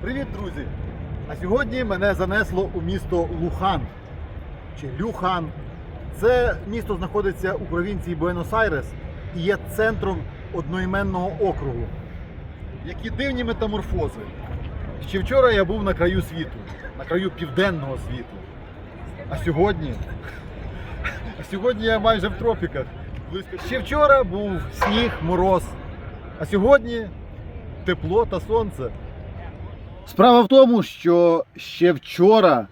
Привіт, друзі! А сьогодні мене занесло у місто Лухан чи Люхан. Це місто знаходиться у провінції Буенос-Айрес і є центром одноіменного округу. Які дивні метаморфози. Ще вчора я був на краю світу, на краю південного світу. А сьогодні. А сьогодні я майже в тропіках. Ще вчора був сніг, мороз. А сьогодні тепло та сонце. Справа в тому, що ще вчора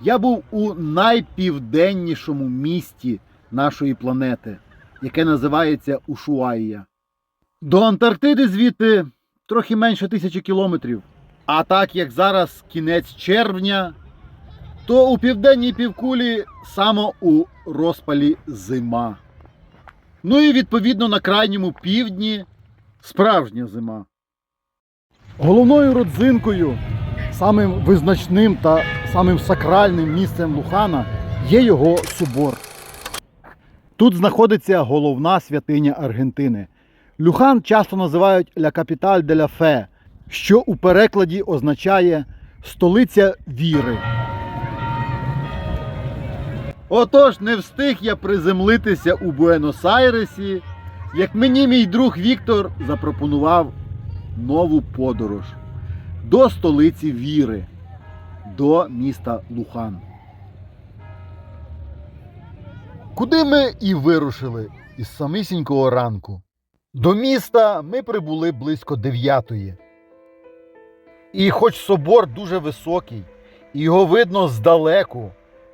я був у найпівденнішому місті нашої планети, яке називається Ушуаїя. До Антарктиди звідти трохи менше тисячі кілометрів. А так як зараз кінець червня, то у південній півкулі саме у розпалі зима. Ну і відповідно на крайньому півдні справжня зима. Головною родзинкою, самим визначним та самим сакральним місцем Лухана є його собор. Тут знаходиться головна святиня Аргентини. Люхан часто називають Ля Капіталь де ля Фе, що у перекладі означає столиця віри. Отож, не встиг я приземлитися у Буенос-Айресі, як мені мій друг Віктор запропонував нову подорож до столиці віри, до міста Лухан. Куди ми і вирушили із самісінького ранку. До міста ми прибули близько дев'ятої. І хоч собор дуже високий, і його видно здалеку,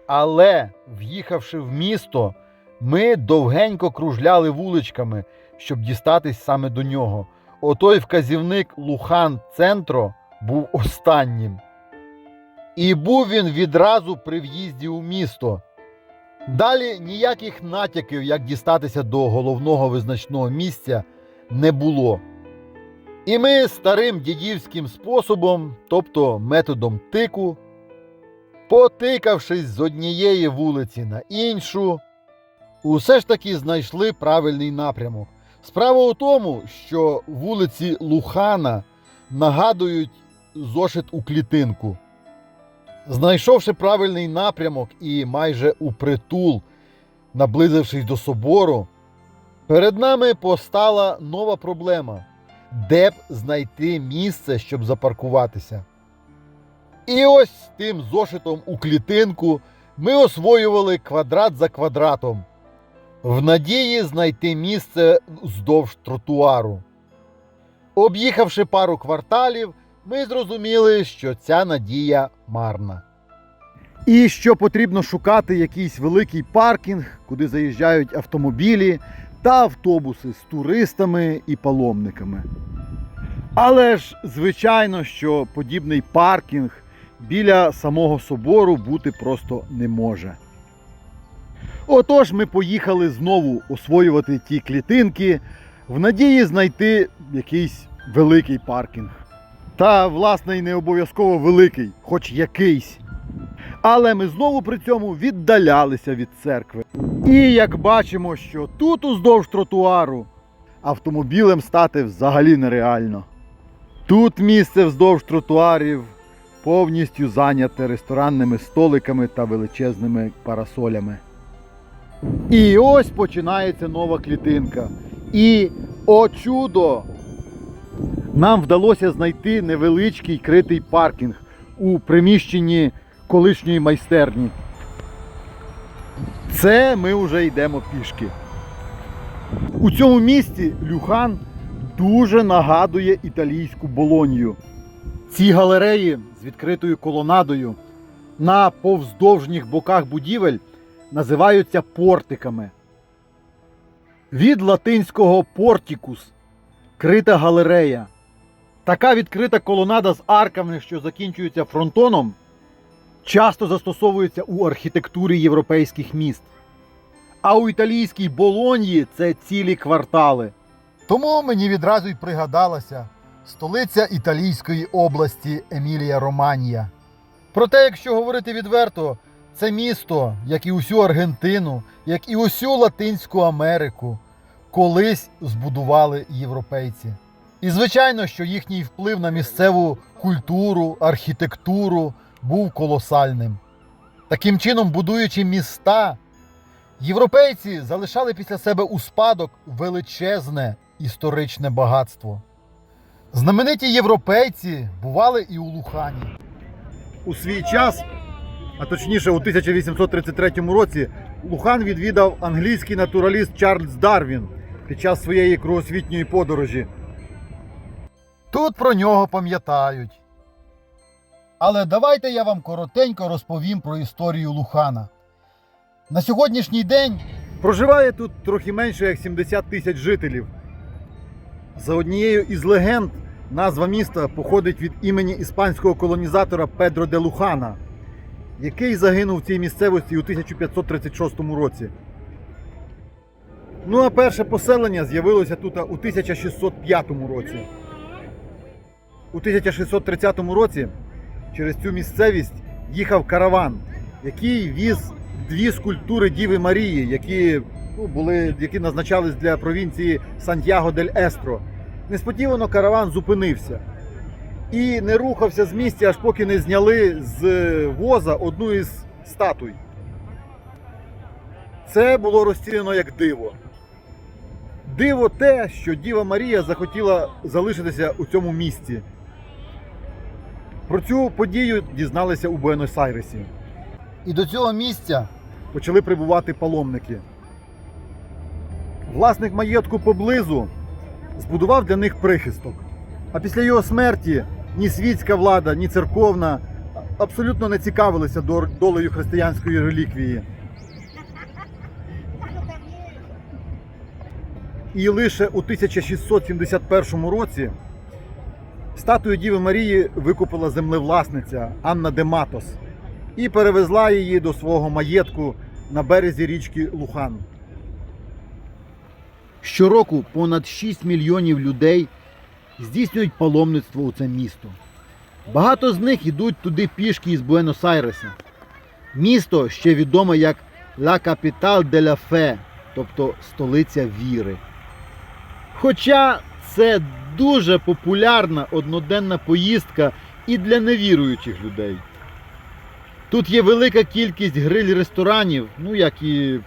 але, в'їхавши в місто, ми довгенько кружляли вуличками, щоб дістатись саме до нього. Отой вказівник Лухан Центро був останнім. І був він відразу при в'їзді у місто. Далі ніяких натяків, як дістатися до головного визначного місця, не було. І ми старим дідівським способом, тобто методом тику, потикавшись з однієї вулиці на іншу, усе ж таки знайшли правильний напрямок. Справа у тому, що вулиці Лухана нагадують зошит у клітинку. Знайшовши правильний напрямок і майже упритул, наблизившись до собору, перед нами постала нова проблема де б знайти місце, щоб запаркуватися. І ось тим зошитом у клітинку ми освоювали квадрат за квадратом, в надії знайти місце вздовж тротуару. Об'їхавши пару кварталів, ми зрозуміли, що ця надія марна. І що потрібно шукати якийсь великий паркінг, куди заїжджають автомобілі та автобуси з туристами і паломниками. Але ж, звичайно, що подібний паркінг біля самого собору бути просто не може. Отож, ми поїхали знову освоювати ті клітинки в надії знайти якийсь великий паркінг. Та, власне, і не обов'язково великий, хоч якийсь. Але ми знову при цьому віддалялися від церкви. І як бачимо, що тут уздовж тротуару автомобілем стати взагалі нереально. Тут місце вздовж тротуарів повністю зайняте ресторанними столиками та величезними парасолями. І ось починається нова клітинка. І о чудо! Нам вдалося знайти невеличкий критий паркінг у приміщенні колишньої майстерні. Це ми вже йдемо пішки. У цьому місті Люхан дуже нагадує італійську болонью. Ці галереї з відкритою колонадою на повздовжніх боках будівель називаються портиками. Від латинського портікус крита галерея. Така відкрита колонада з арками, що закінчуються фронтоном, часто застосовується у архітектурі європейських міст. А у італійській Болоньї це цілі квартали. Тому мені відразу й пригадалася столиця італійської області Емілія Романія. Проте, якщо говорити відверто, це місто, як і усю Аргентину, як і усю Латинську Америку, колись збудували європейці. І звичайно, що їхній вплив на місцеву культуру, архітектуру був колосальним. Таким чином, будуючи міста, європейці залишали після себе у спадок величезне історичне багатство. Знамениті європейці бували і у Лухані. У свій час, а точніше у 1833 році, Лухан відвідав англійський натураліст Чарльз Дарвін під час своєї кругосвітньої подорожі. Тут про нього пам'ятають. Але давайте я вам коротенько розповім про історію Лухана. На сьогоднішній день проживає тут трохи менше як 70 тисяч жителів. За однією із легенд, назва міста походить від імені іспанського колонізатора Педро де Лухана, який загинув в цій місцевості у 1536 році. Ну а перше поселення з'явилося тут у 1605 році. У 1630 році через цю місцевість їхав караван, який віз дві скульптури Діви Марії, які, ну, були, які назначались для провінції Сантьяго дель Естро. Несподівано караван зупинився і не рухався з місця, аж поки не зняли з воза одну із статуй. Це було розцінено як диво. Диво те, що Діва Марія захотіла залишитися у цьому місці. Про цю подію дізналися у Буенос-Айресі. І до цього місця почали прибувати паломники. Власник маєтку поблизу збудував для них прихисток. А після його смерті ні світська влада, ні церковна абсолютно не цікавилися долею християнської реліквії. І лише у 1671 році статую Діви Марії викупила землевласниця Анна де Матос і перевезла її до свого маєтку на березі річки Лухан. Щороку понад 6 мільйонів людей здійснюють паломництво у це місто. Багато з них йдуть туди пішки із Буенос-Айреса. Місто ще відоме як La Capital de la Fe, тобто столиця віри. Хоча це дуже популярна одноденна поїздка і для невіруючих людей. Тут є велика кількість гриль-ресторанів, ну як і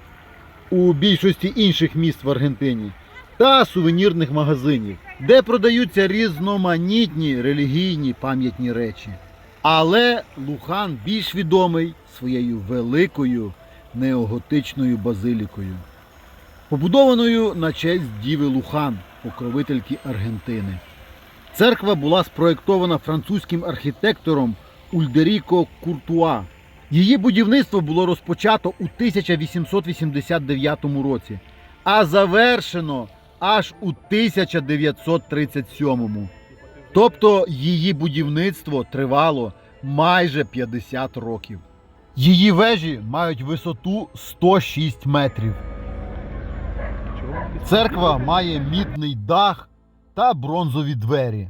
у більшості інших міст в Аргентині, та сувенірних магазинів, де продаються різноманітні релігійні пам'ятні речі. Але Лухан більш відомий своєю великою неоготичною базилікою, побудованою на честь Діви Лухан, покровительки Аргентини. Церква була спроєктована французьким архітектором Ульдеріко Куртуа. Її будівництво було розпочато у 1889 році, а завершено аж у 1937-му. Тобто її будівництво тривало майже 50 років. Її вежі мають висоту 106 метрів. Церква має мідний дах та бронзові двері.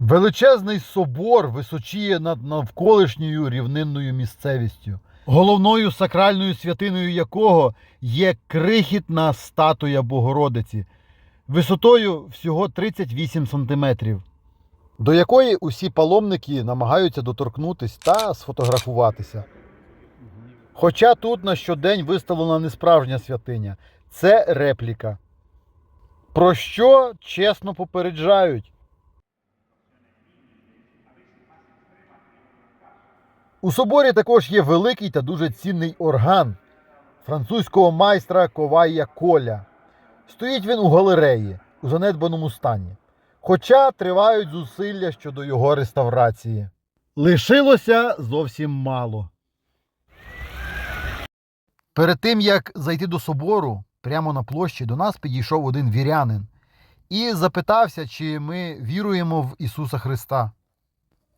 Величезний собор височіє над навколишньою рівнинною місцевістю, головною сакральною святиною якого є крихітна статуя Богородиці, висотою всього 38 сантиметрів, до якої усі паломники намагаються доторкнутись та сфотографуватися. Хоча тут на щодень виставлена не справжня святиня, це репліка. Про що чесно попереджають? У соборі також є великий та дуже цінний орган французького майстра Ковая Коля. Стоїть він у галереї у занедбаному стані. Хоча тривають зусилля щодо його реставрації. Лишилося зовсім мало. Перед тим як зайти до собору, прямо на площі до нас підійшов один вірянин і запитався, чи ми віруємо в Ісуса Христа.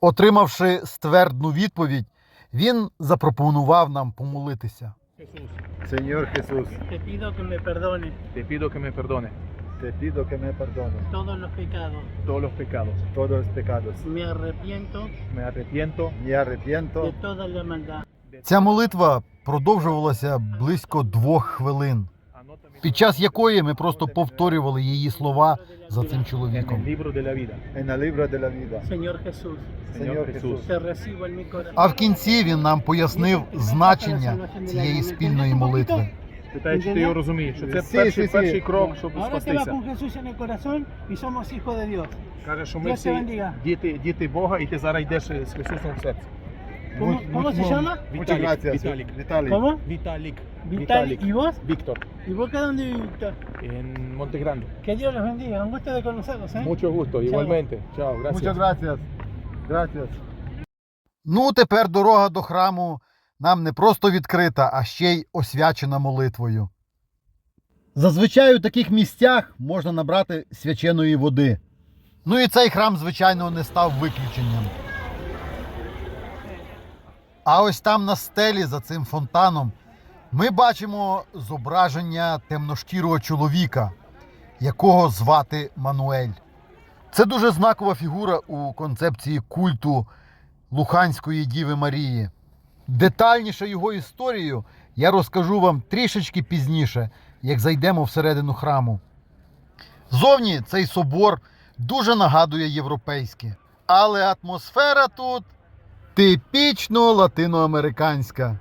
Отримавши ствердну відповідь, він запропонував нам помолитися. Jesús, Señor Jesús, te pido que me perdone Te pido que me perdone te pido que me perdones todos los pecados. todos los pecados. todos los pecados. Me arrepiento Me arrepiento Me arrepiento. de toda la maldad. Ця молитва продовжувалася близько двох хвилин. Під час якої ми просто повторювали її слова за цим чоловіком. А в кінці він нам пояснив значення цієї спільної молитви. Питає, чи ти його розумієш, що це перший, перший крок, щоб спастися. Каже, що ми всі діти, діти Бога, і ти зараз йдеш з Ісусом в. Muchas gracias. Віталік. Віталік. Vitali. ¿Y vos? Віктор. ¿Y vos qué dónde vivís, Víctor? En Montegrande. Que Dios los bendiga. Un gusto de conocerlos, ¿eh? Mucho gusto, igualmente. Chao, gracias. Muchas gracias. Gracias. Ну, тепер дорога до храму нам не просто відкрита, а ще й освячена молитвою. Зазвичай у таких місцях можна набрати свяченої води. Ну і цей храм, звичайно, не став виключенням. А ось там на стелі за цим фонтаном ми бачимо зображення темношкірого чоловіка, якого звати Мануель. Це дуже знакова фігура у концепції культу Луханської Діви Марії. Детальніше його історію я розкажу вам трішечки пізніше, як зайдемо всередину храму. Зовні цей собор дуже нагадує європейське, але атмосфера тут типічно латиноамериканська.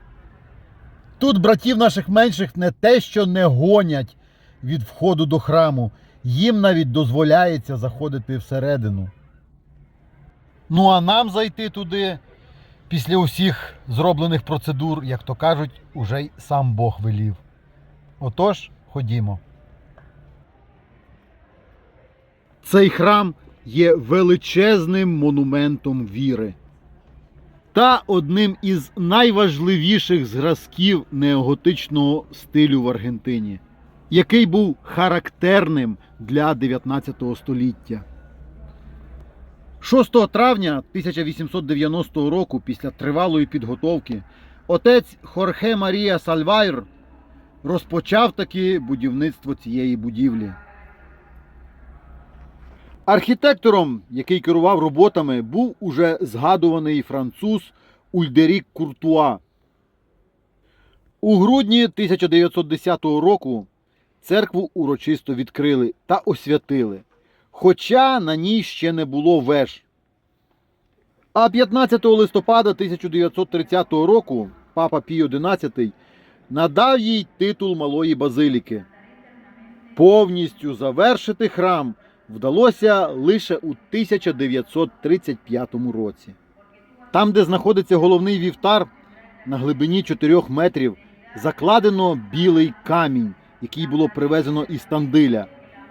Тут братів наших менших не те, що не гонять від входу до храму, їм навіть дозволяється заходити всередину. Ну а нам зайти туди після усіх зроблених процедур, як то кажуть, уже й сам Бог велів. Отож, ходімо. Цей храм є величезним монументом віри та одним із найважливіших зразків неоготичного стилю в Аргентині, який був характерним для 19 століття. 6 травня 1890 року, після тривалої підготовки, отець Хорхе Марія Сальвайр розпочав таки будівництво цієї будівлі. Архітектором, який керував роботами, був уже згадуваний француз Ульдерік Куртуа. У грудні 1910 року церкву урочисто відкрили та освятили хоча на ній ще не було веж. А 15 листопада 1930 року папа Пій XI надав їй титул Малої Базиліки. Повністю завершити храм вдалося лише у 1935 році. Там, де знаходиться головний вівтар, на глибині 4 метрів закладено білий камінь, який було привезено із Тандиля.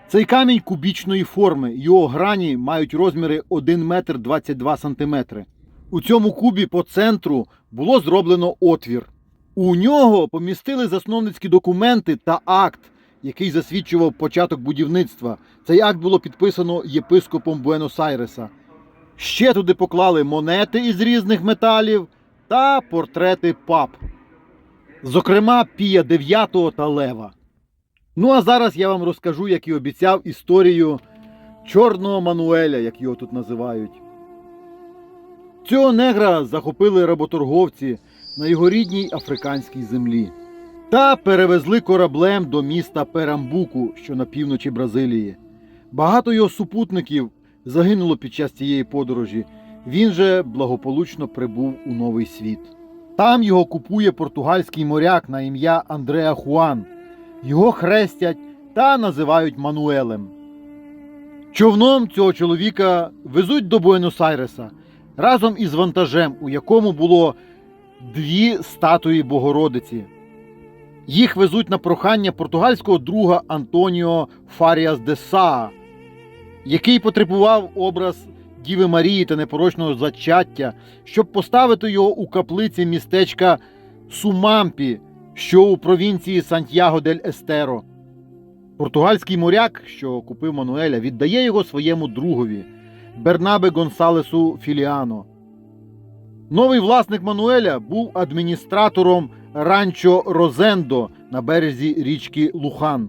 Цей камінь кубічної форми, його грані мають розміри 1 метр 22 сантиметри. У цьому кубі по центру було зроблено отвір. У нього помістили засновницькі документи та акт, який засвідчував початок будівництва. Цей акт було підписано єпископом Буенос-Айреса. Ще туди поклали монети із різних металів та портрети пап. Зокрема, Пія IX та Лева. Ну а зараз я вам розкажу, як і обіцяв, історію Чорного Мануеля, як його тут називають. Цього негра захопили работорговці на його рідній африканській землі та перевезли кораблем до міста Перамбуку, що на півночі Бразилії. Багато його супутників загинуло під час цієї подорожі. Він же благополучно прибув у новий світ. Там його купує португальський моряк на ім'я Андреа Хуан. Його хрестять та називають Мануелем. Човном цього чоловіка везуть до Буенос-Айреса разом із вантажем, у якому було дві статуї Богородиці. Їх везуть на прохання португальського друга Антоніо Фаріас де Саа, який потребував образ Діви Марії та непорочного зачаття, щоб поставити його у каплиці містечка Сумампі, що у провінції Сантьяго дель Естеро. Португальський моряк, що купив Мануеля, віддає його своєму другові Бернабе Гонсалесу Філіано. Новий власник Мануеля був адміністратором Ранчо Розендо на березі річки Лухан.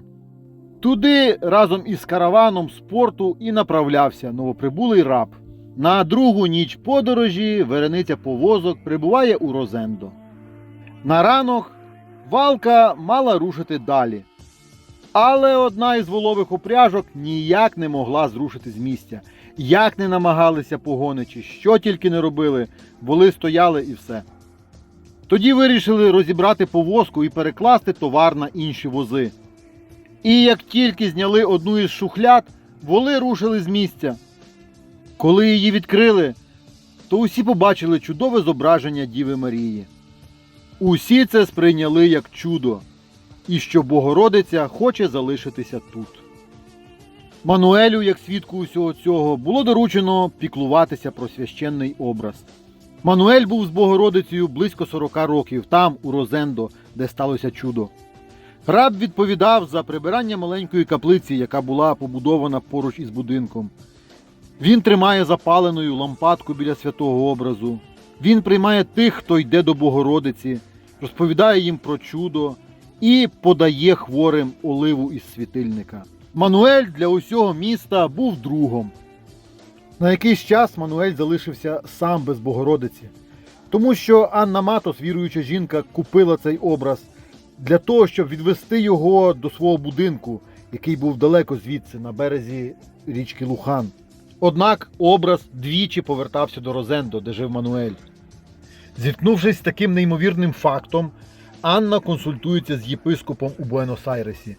Туди разом із караваном з порту і направлявся новоприбулий раб. На другу ніч подорожі верениця повозок прибуває у Розендо. На ранок валка мала рушити далі. Але одна із волових упряжок ніяк не могла зрушити з місця. Як не намагалися погоничі, що тільки не робили, воли стояли і все. Тоді вирішили розібрати повозку і перекласти товар на інші вози. І як тільки зняли одну із шухляд, воли рушили з місця. Коли її відкрили, то усі побачили чудове зображення Діви Марії. Усі це сприйняли як чудо, і що Богородиця хоче залишитися тут. Мануелю, як свідку усього цього, було доручено піклуватися про священний образ. Мануель був з Богородицею близько 40 років, там, у Розендо, де сталося чудо. Раб відповідав за прибирання маленької каплиці, яка була побудована поруч із будинком. Він тримає запаленою лампадку біля святого образу. Він приймає тих, хто йде до Богородиці, розповідає їм про чудо і подає хворим оливу із світильника. Мануель для усього міста був другом. На якийсь час Мануель залишився сам без Богородиці, тому що Анна Матос, віруюча жінка, купила цей образ для того, щоб відвести його до свого будинку, який був далеко звідси, на березі річки Лухан. Однак образ двічі повертався до Розендо, де жив Мануель. Зіткнувшись з таким неймовірним фактом, Анна консультується з єпископом у Буенос-Айресі.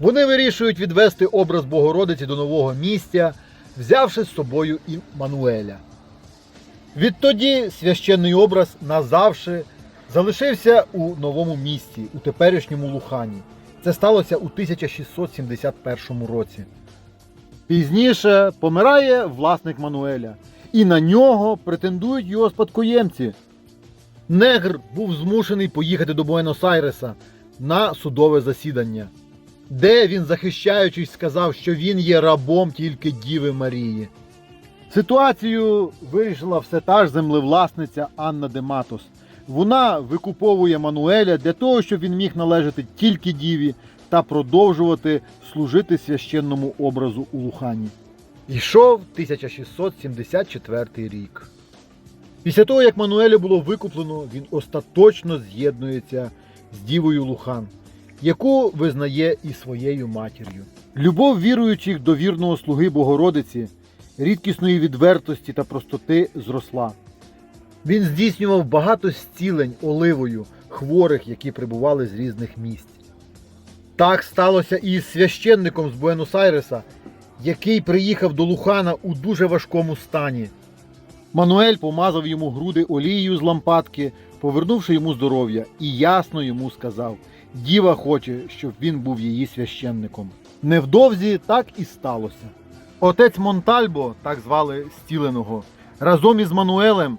Вони вирішують відвести образ Богородиці до нового місця, взявши з собою і Мануеля. Відтоді священний образ назавше залишився у новому місті, у теперішньому Лухані. Це сталося у 1671 році. Пізніше помирає власник Мануеля, і на нього претендують його спадкоємці. Негр був змушений поїхати до Буенос-Айреса на судове засідання, де він, захищаючись, сказав, що він є рабом тільки Діви Марії. Ситуацію вирішила все та ж землевласниця Анна де Матос. Вона викуповує Мануеля для того, щоб він міг належати тільки Діві та продовжувати служити священному образу у Лухані. Йшов 1674 рік. Після того, як Мануеля було викуплено, він остаточно з'єднується з Дівою Лухан, яку визнає і своєю матір'ю. Любов віруючих до вірного слуги Богородиці, рідкісної відвертості та простоти зросла. Він здійснював багато зцілень оливою хворих, які прибували з різних місць. Так сталося і з священником з Буенос-Айреса, який приїхав до Лухана у дуже важкому стані. Мануель помазав йому груди олією з лампадки, повернувши йому здоров'я, і ясно йому сказав: Діва хоче, щоб він був її священником. Невдовзі так і сталося. Отець Монтальбо, так звали зціленого, разом із Мануелем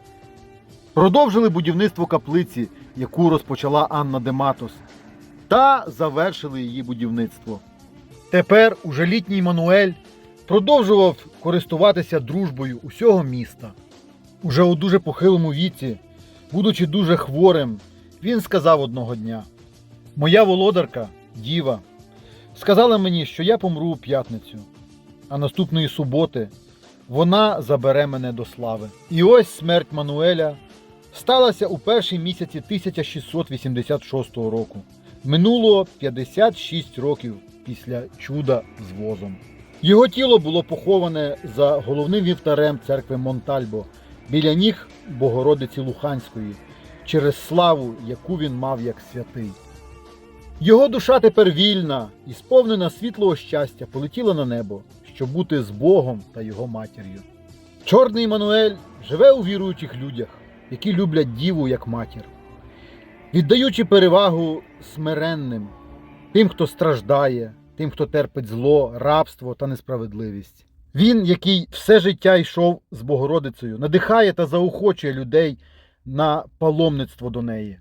продовжили будівництво каплиці, яку розпочала Анна де Матос, та завершили її будівництво. Тепер уже літній Мануель продовжував користуватися дружбою усього міста. Уже у дуже похилому віці, будучи дуже хворим, він сказав одного дня: Моя володарка, діва, сказала мені, що я помру у п'ятницю, а наступної суботи вона забере мене до слави. І ось смерть Мануеля сталася у першій місяці 1686 року. Минуло 56 років після чуда з возом. Його тіло було поховане за головним вівтарем церкви Монтальбо біля ніг Богородиці Луханської через славу, яку він мав як святий. Його душа тепер вільна і сповнена світлого щастя полетіла на небо, щоб бути з Богом та його матір'ю. Чорний Мануель живе у віруючих людях, які люблять діву як матір, віддаючи перевагу смиренним, тим, хто страждає, тим, хто терпить зло, рабство та несправедливість. Він, який все життя йшов з Богородицею, надихає та заохочує людей на паломництво до неї.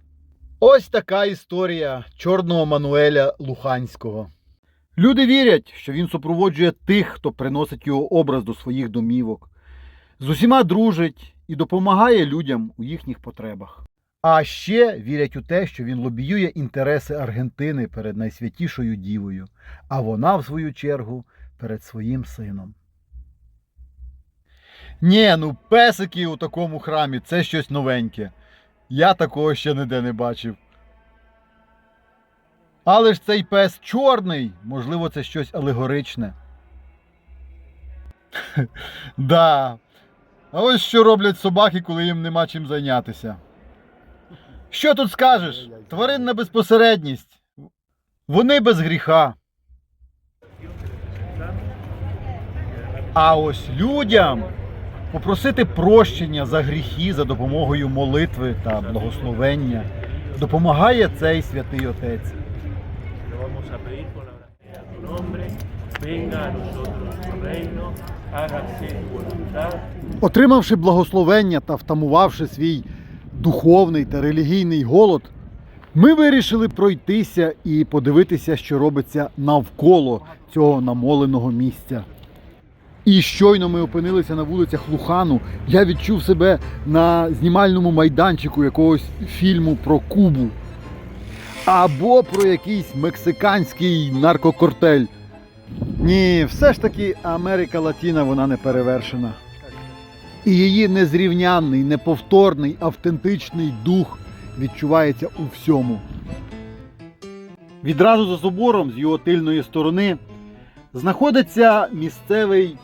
Ось така історія чорного Мануеля Луханського. Люди вірять, що він супроводжує тих, хто приносить його образ до своїх домівок, з усіма дружить і допомагає людям у їхніх потребах. А ще вірять у те, що він лобіює інтереси Аргентини перед найсвятішою дівою, а вона, в свою чергу, перед своїм сином. Ні, ну песики у такому храмі це щось новеньке. Я такого ще ніде не бачив. Але ж цей пес чорний, можливо, це щось алегоричне. да. А ось що роблять собаки, коли їм нема чим зайнятися. Що тут скажеш? Тваринна безпосередність. Вони без гріха. А ось людям попросити прощення за гріхи за допомогою молитви та благословення допомагає цей святий отець. Отримавши благословення та втамувавши свій духовний та релігійний голод, ми вирішили пройтися і подивитися, що робиться навколо цього намоленого місця. І щойно ми опинилися на вулицях Лухану, я відчув себе на знімальному майданчику якогось фільму про Кубу. Або про якийсь мексиканський наркокортель. Ні, все ж таки Америка Латіна вона не перевершена. І її незрівнянний, неповторний, автентичний дух відчувається у всьому. Відразу за собором з його тильної сторони знаходиться місцевий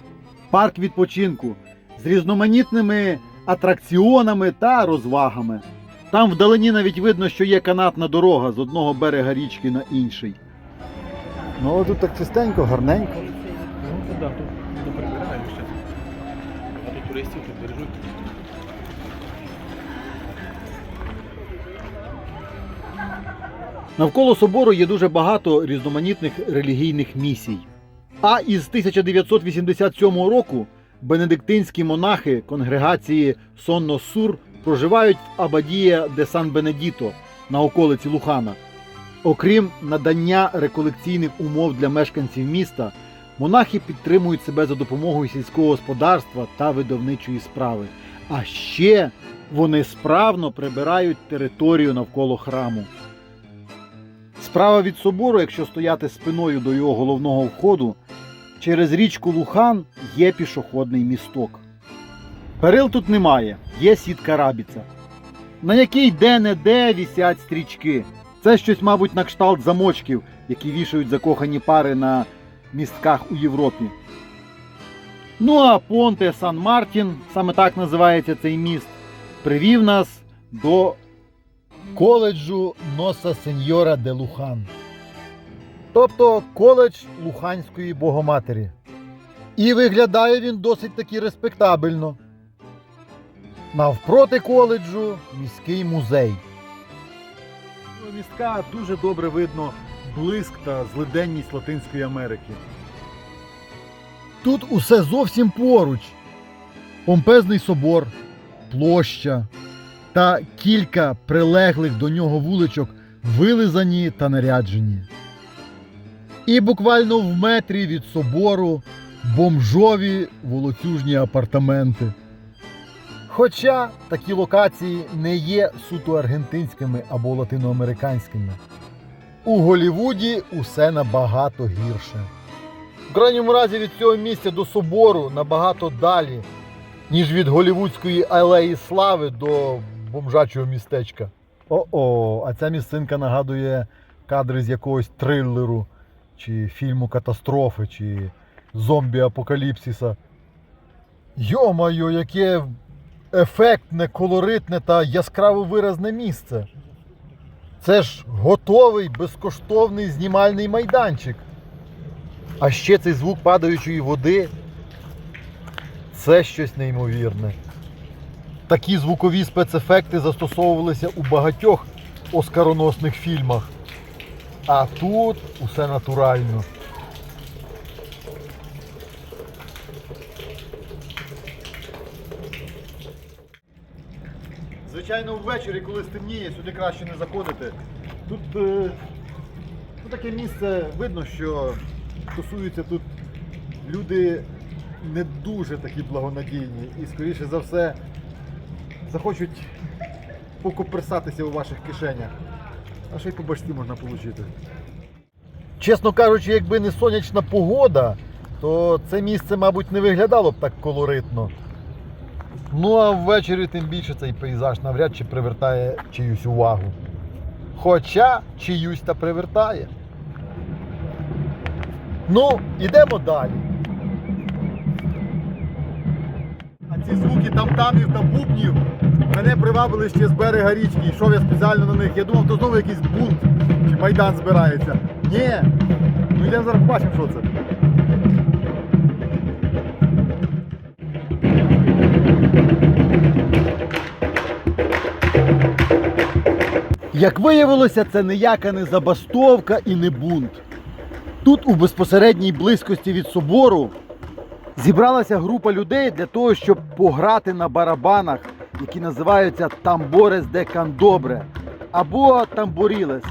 парк відпочинку з різноманітними атракціонами та розвагами. Там вдалині навіть видно, що є канатна дорога з одного берега річки на інший. Ну, але тут так чистенько, гарненько. Ну, це да, тут прибираємо ще. Багато туристів тут бережуть. Навколо собору є дуже багато різноманітних релігійних місій. А із 1987 року бенедиктинські монахи конгрегації Сонно Сур проживають в Абадія де Сан Бенедіто на околиці Лухана. Окрім надання реколекційних умов для мешканців міста, монахи підтримують себе за допомогою сільського господарства та видавничої справи. А ще вони справно прибирають територію навколо храму. Справа від собору, якщо стояти спиною до його головного входу, через річку Лухан є пішохідний місток. Перил тут немає, є сітка рабіця, на якій де-не-де вісять стрічки. Це щось, мабуть, на кшталт замочків, які вішають закохані пари на містках у Європі. Ну а Понте Сан Мартін, саме так називається цей міст, привів нас до коледжу Носа Сеньора де Лухан. Тобто коледж Луханської Богоматері. І виглядає він досить таки респектабельно. Навпроти коледжу міський музей. Містка дуже добре видно блиск та злиденність Латинської Америки. Тут усе зовсім поруч. Помпезний собор, площа, та кілька прилеглих до нього вуличок вилизані та наряджені. І буквально в метрі від собору бомжові волоцюжні апартаменти. Хоча такі локації не є суто аргентинськими або латиноамериканськими. У Голівуді усе набагато гірше. В крайньому разі від цього місця до собору набагато далі, ніж від голівудської алеї слави до бомжачого містечка. О-о, а ця місцинка нагадує кадри з якогось трилеру, чи фільму катастрофи, чи зомбі-апокаліпсиса. Йо-майо, яке ефектне, колоритне та яскраво виразне місце. Це ж готовий безкоштовний знімальний майданчик. А ще цей звук падаючої води це щось неймовірне. Такі звукові спецефекти застосовувалися у багатьох оскароносних фільмах. А тут усе натурально. Звичайно, ввечері, коли стемніє, сюди краще не заходити. Тут е, таке місце видно, що стосуються тут люди не дуже такі благонадійні і, скоріше за все, захочуть покоперсатися у ваших кишенях. А ще й по башці можна отримати. Чесно кажучи, якби не сонячна погода, то це місце, мабуть, не виглядало б так колоритно. Ну а ввечері тим більше цей пейзаж навряд чи привертає чиюсь увагу. Хоча чиюсь та привертає. Ну, ідемо далі. Ці звуки там-тамів та бубнів мене привабили ще з берега річки. Йшов я спеціально на них. Я думав, то знову якийсь бунт чи майдан збирається. Ні. Ну йдемо зараз побачимо, що це. Як виявилося, це ніяка не забастовка і не бунт. Тут, у безпосередній близькості від собору, зібралася група людей для того, щоб пограти на барабанах, які називаються тамборес де кандобре або тамборілес.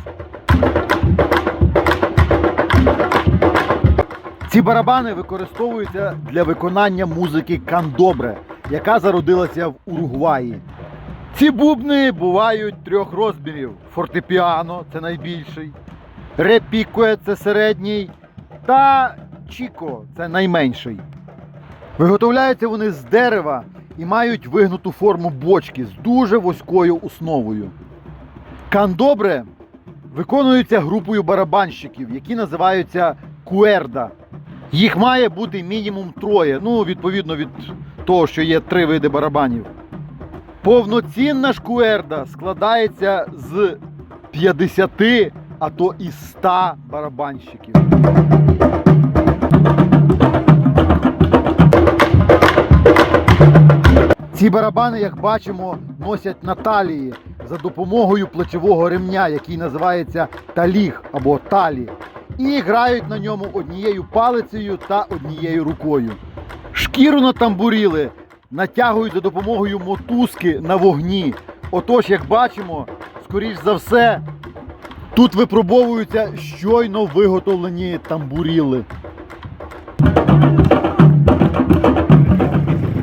Ці барабани використовуються для виконання музики кандобре, яка зародилася в Уругваї. Ці бубни бувають трьох розмірів: фортепіано це найбільший, репікуе це середній, та чіко це найменший. Виготовляються вони з дерева і мають вигнуту форму бочки з дуже вузькою основою. Кандобре виконуються групою барабанщиків, які називаються куерда. Їх має бути мінімум троє, ну, відповідно від того, що є три види барабанів. Повноцінна шкуерда складається з 50, а то і 100 барабанщиків. Ці барабани, як бачимо, носять на талії за допомогою плечового ремня, який називається таліг або талі, і грають на ньому однією палицею та однією рукою. Шкіру натамбуріли натягують за допомогою мотузки на вогні. Отож, як бачимо, скоріш за все, тут випробовуються щойно виготовлені тамбуріли.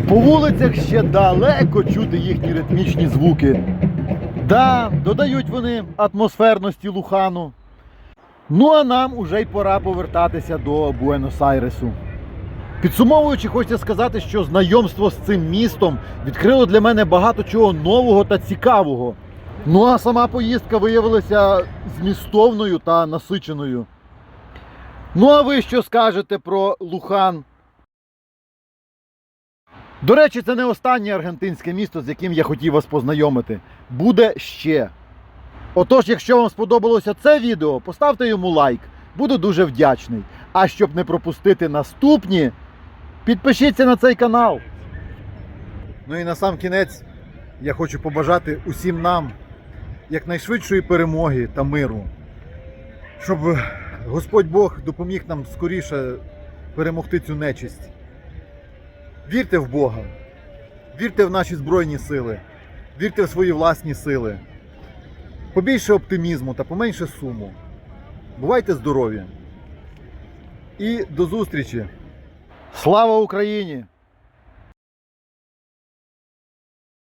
По вулицях ще далеко чути їхні ритмічні звуки. Да, додають вони атмосферності Лухану. Ну а нам уже й пора повертатися до Буенос-Айресу. Підсумовуючи, хочеться сказати, що знайомство з цим містом відкрило для мене багато чого нового та цікавого. Ну а сама поїздка виявилася змістовною та насиченою. Ну а ви що скажете про Лухан? До речі, це не останнє аргентинське місто, з яким я хотів вас познайомити. Буде ще. Отож, якщо вам сподобалося це відео, поставте йому лайк. Буду дуже вдячний. А щоб не пропустити наступні, підпишіться на цей канал. Ну і на сам кінець я хочу побажати усім нам якнайшвидшої перемоги та миру, щоб Господь Бог допоміг нам скоріше перемогти цю нечисть. Вірте в Бога, вірте в наші Збройні сили, вірте в свої власні сили. Побільше оптимізму та поменше суму. Бувайте здорові! І до зустрічі! Слава Україні!